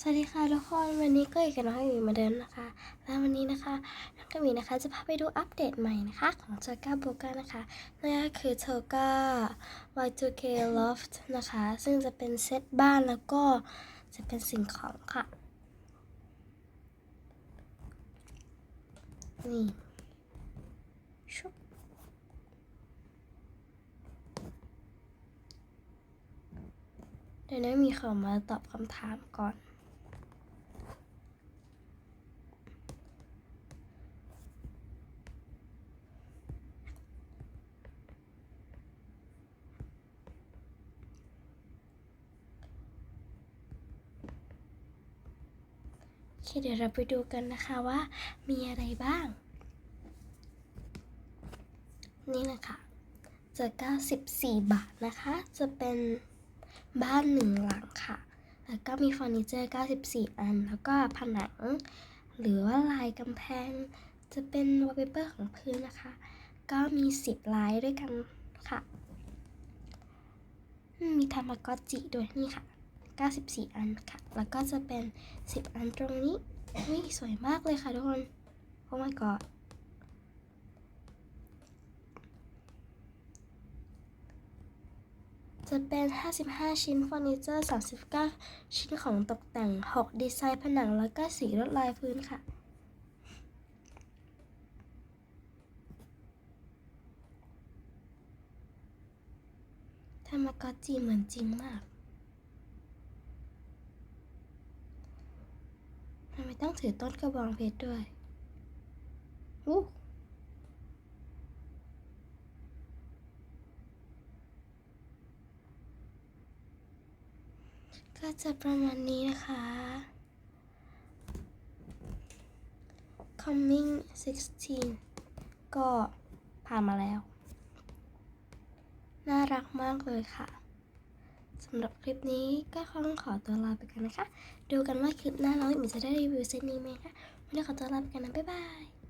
สวัสดีค่ะทุกคนวันนี้ก็อีกกับน้องอยู่เหมือนเดิมนะคะ แล้ววันนี้นะคะน้องกมีนะคะจะพาไปดูอัปเดตใหม่นะคะของเทอร์ก้าโบกานะคะนั่นก็คือเทอร์ก้า Y2K Loft นะคะ ซึ่งจะเป็นเซตบ้านแล้วก็จะเป็นสิ่งของค่ะ นี่ชุบเดี๋ยวนี้มีขอมาตอบคำถามก่อน เคเดี๋ยวเราไปดูกันนะคะว่ามีอะไรบ้าง นี่นะคะจะ94 บาทนะคะ จะเป็นบ้านหนึ่งหลังค่ะ แล้วก็มีเฟอร์นิเจอร์ 94 อัน แล้วก็ผนัง หรือว่าลายกำแพง จะเป็นวอลเปเปอร์ของพื้นนะคะ ก็มี 10 ลายด้วยกันค่ะมมีทามากอจิด้วยนี่ค่ะ 94 อันค่ะ แล้วก็จะเป็น 10 อันตรงนี้อุ้ยสวยมากเลยค่ะทุกคน โอ้ my god จะเป็น 55 ชิ้นเฟอร์นิเจอร์ 39 ชิ้นของตกแต่ง 6 ดีไซน์ผนัง แล้วก็สีลวดลายพื้นค่ะทามากอจิเหมือนจริงมาก ทำไม ต้องถือต้นกระบองเพชรด้วยอู้ก็จะประมาณนี้นะคะ coming 16 ก็ผ่านมาแล้ว น่ารักมากเลยค่ะ สำหรับคลิปนี้ก็คงขอตัวลาไปกันนะคะ ดูกันว่าคลิปหน้าน้องมิจะได้รีวิวเซตนี้ไหมคะวันนี้ขอตัวลาไปกันนะ บ๊ายบาย